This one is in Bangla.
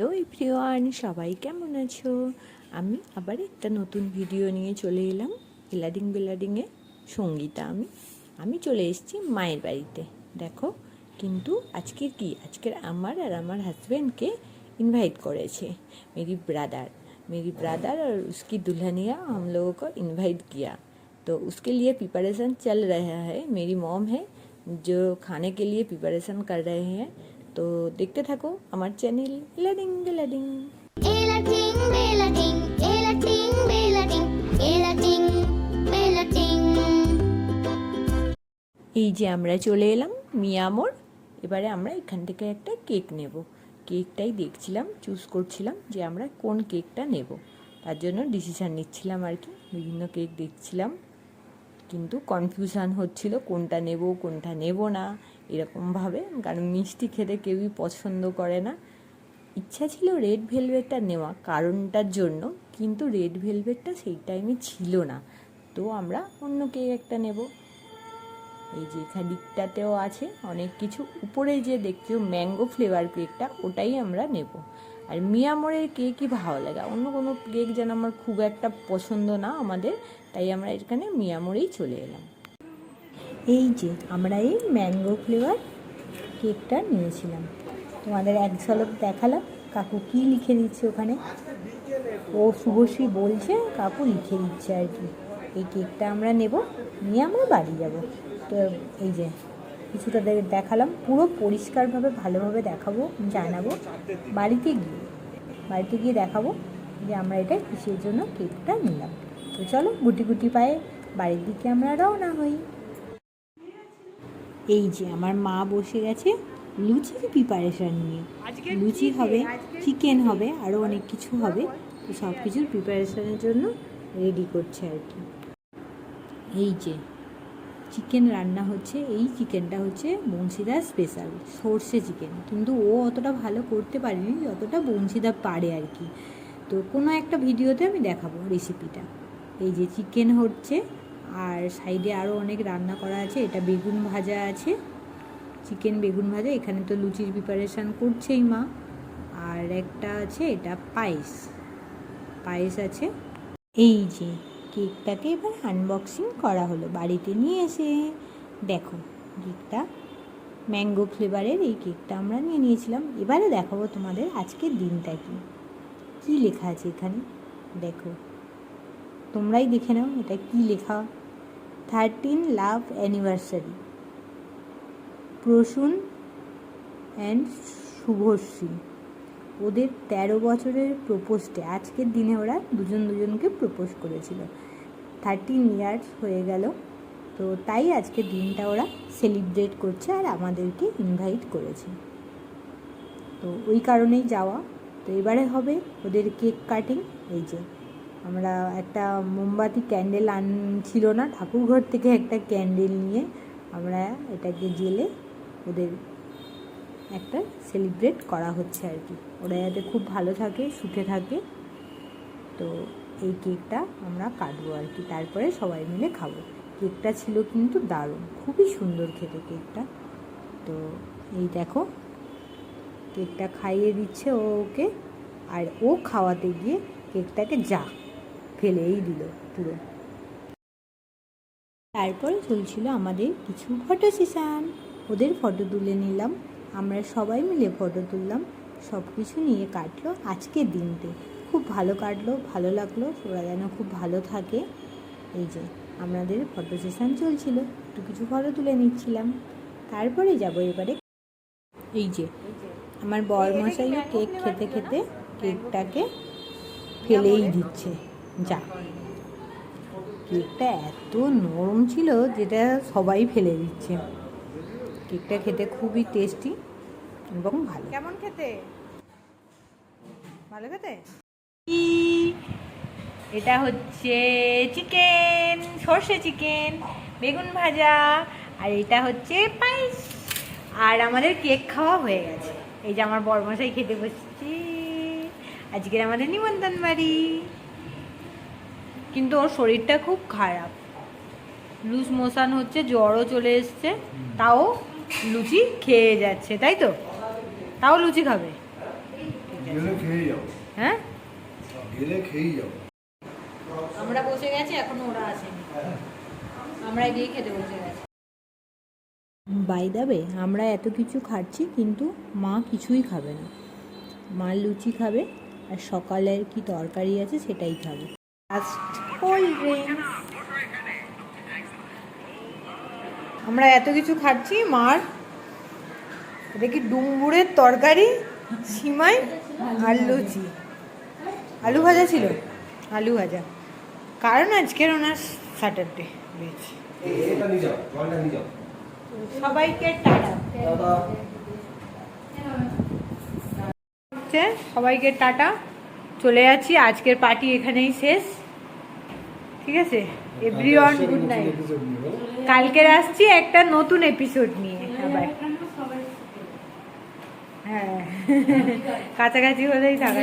হ্যালো প্রিয়ান সবাই কেমন আছো আমি আবার একটা নতুন ভিডিও নিয়ে চলে এলাম বেলাডিং বেলাডিংয়ে সঙ্গীতা আমি আমি চলে এসেছি মায়ের বাড়িতে দেখো কিন্তু আজকের কি আজকের আমার আর আমার হাজব্যান্ডকে इनवाइट করেছে मेरी ब्रदर मेरी ब्रदर और उसकी दुल्हनिया हम लोगों को इनवाइट किया तो उसके लिए प्रिपरेशन चल रहा है मेरी मॉम है जो खाने के लिए प्रिपरेशन कर रहे हैं তো দেখতে থাকো আমার চ্যানেল লাডিং লাডিং। Elating, belating, elating, belating, elating, belating. এই যে আমরা চলে এলাম মিয়ামোর এবারে আমরা এখান থেকে একটা কেক নেব। কেকটাই দেখছিলাম চুজ করছিলাম যে আমরা কোন কেকটা নেব। তার জন্য ডিসিশান নিচ্ছিলাম আর কি বিভিন্ন কেক দেখছিলাম। কিন্তু কনফিউশান হচ্ছিল কোনটা নেব কোনটা নেব না। এরকমভাবে। কারণ মিষ্টি খেতে কেউই পছন্দ করে না। ইচ্ছা ছিল রেড ভেলভেটটা নেওয়া কারণটার জন্য, কিন্তু রেড ভেলভেটটা সেই টাইমে ছিল না। তো আমরা অন্য কেক একটা নেব। এই যে এখানে দিকটাতেও আছে অনেক কিছু। উপরে যে দেখছ ম্যাঙ্গো ফ্লেভার কেকটা ওটাই আমরা নেব। আর মিয়ামোরের কেকই ভালো লাগে। অন্য কোনো কেক যেন আমার খুব একটা পছন্দ না আমাদের, তাই আমরা এখানে মিয়ামোরেই চলে এলাম। এই যে, আমরা এই ম্যাঙ্গো ফ্লেভার কেকটা নিয়েছিলাম। তোমাদের এক ঝলক দেখালাম। কাকু কি লিখে দিচ্ছে ওখানে? ও শুভশ্রী বলছে, কাকু লিখে দিচ্ছে আর কি। এই কেকটা আমরা নেব, নিয়ে আমরা বাড়ি যাব। তো এই যে, কিছুটা দেখালাম। পুরো পরিষ্কারভাবে, ভালোভাবে দেখাবো, জানাব। বাড়িতে গিয়ে বাড়িতে গিয়ে দেখাবো যে আমরা এটা কিসের জন্য কেকটা নিলাম। তো চলো, গুটি গুটি পায়ে বাড়ির দিকে আমরা রওনা হই। এই যে আমার মা বসে গেছে লুচির প্রিপারেশান নিয়ে। লুচি হবে চিকেন হবে আরও অনেক কিছু হবে। তো সব কিছুর প্রিপারেশানের জন্য রেডি করছে আর কি। এই যে চিকেন রান্না হচ্ছে এই চিকেনটা হচ্ছে বংশীদা স্পেশাল সর্ষে চিকেন কিন্তু ও অতটা ভালো করতে পারেনি যতটা বংশীদা পারে আর কি। তো কোনো একটা ভিডিওতে আমি দেখাবো রেসিপিটা এই যে চিকেন হচ্ছে আর সাইডে আরও অনেক রান্না করা আছে। এটা বেগুন ভাজা আছে। চিকেন বেগুন ভাজা। এখানে তো লুচির প্রিপারেশান করছেই মা। আর একটা আছে, এটা পায়েস। পায়েস আছে। এই যে কেকটাকে এবার আনবক্সিং করা হলো। বাড়িতে নিয়ে এসে দেখো কেকটা। ম্যাঙ্গো ফ্লেভারের এই কেকটা আমরা নিয়ে নিয়েছিলাম। এবারে দেখাবো তোমাদের আজকের দিনটা কি। কী লেখা আছে এখানে? দেখো। তোমরাই দেখে নাও এটা কি লেখা। Thirteen love anniversary Prasun and Subhashree. ওদের তেরো বছরের প্রপোজডে আজকের দিনে ওরা দুজন দুজনকে প্রপোজ করেছিল। থার্টিন ইয়ার্স হয়ে গেল। তো তাই আজকের দিনটা ওরা সেলিব্রেট করছে আর আমাদেরকে ইনভাইট করেছে। তো ওই কারণেই যাওয়া। তো এবারে হবে ওদের কেক কাটিং এই যে আমরা একটা মোমবাতি ক্যান্ডেল আনছিল না, ঠাকুরঘর থেকে একটা ক্যান্ডেল নিয়ে আমরা এটাকে জেলে ওদের একটা সেলিব্রেট করা হচ্ছে আর কি। ওরা যাতে খুব ভালো থাকে, সুখে থাকে, তো এই কেকটা আমরা কাটবো আর কি। তারপরে সবাই মিলে খাব। কেকটা ছিল কিন্তু দারুণ, খুবই সুন্দর খেতে কেকটা। তো এই দেখো, কেকটা খাইয়ে দিচ্ছে ও ওকে, আর ও খাওয়াতে গিয়ে কেকটাকে যা ফেলেই দিল পুরো। তারপরে চলছিল আমাদের কিছু ফটো সেশান ওদের ফটো তুলে নিলাম। আমরা সবাই মিলে ফটো তুললাম। সব কিছু নিয়ে কাটলো আজকের দিনতে খুব ভালো কাটলো, ভালো লাগল, ওরা যেন খুব ভালো থাকে। এই যে, আমাদের ফটো সেশন চলছিল। একটু কিছু ফটো তুলে নিচ্ছিলাম। তারপরে যাব এবারে। এই যে, আমার বর মশাইও কেক খেতে খেতে কেকটাকে ফেলেই দিচ্ছে। যা। কেকটা এত নরম ছিল যেটা সবাই ফেলে দিচ্ছে। কেকটা খেতে খুবই টেস্টি এবং ভালো। কেমন খেতে? ভালো খেতে? এটা হচ্ছে চিকেন সর্ষে চিকেন বেগুন ভাজা আর এটা হচ্ছে পায়েস। আর আমাদের কেক খাওয়া হয়ে গেছে। এই যে আমার বড়মশাই খেতে বসছি। আজকের আমাদের নিমন্ত্রণ বাড়ি। কিন্তু ওর শরীরটা খুব খারাপ। লুজ মোশন হচ্ছে জ্বরও চলে এসছে তাও লুচি খেয়ে যাচ্ছে তাই তো? তাও লুচি খাবে? যাব। আমরা বসে গেছি এখনও ওরা আসেনি। আমরা গিয়ে খেতে বসে গেছি। বাই দাবে আমরা এত কিছু খাচ্ছি কিন্তু মা কিছুই খাবে না। মা লুচি খাবে আর সকালের কি তরকারি আছে সেটাই খাবে। আমরা এত কিছু খাচ্ছি, মার। এটা কি ডুম্বুরের তরকারি, সিমাই আর লুচি? আলু ভাজা ছিল? আলু ভাজা। কারণ আজকের ওনার স্যাটারডে যাও সবাইকে টাটা। সবাইকে টাটা। চলে যাচ্ছি, আজকের পার্টি এখানেই শেষ। ঠিক আছে? এভরিওয়ান গুড নাইট কালকের আসছি একটা নতুন এপিসোড নিয়ে হ্যাঁ। কাছাকাছি হলেই থাকা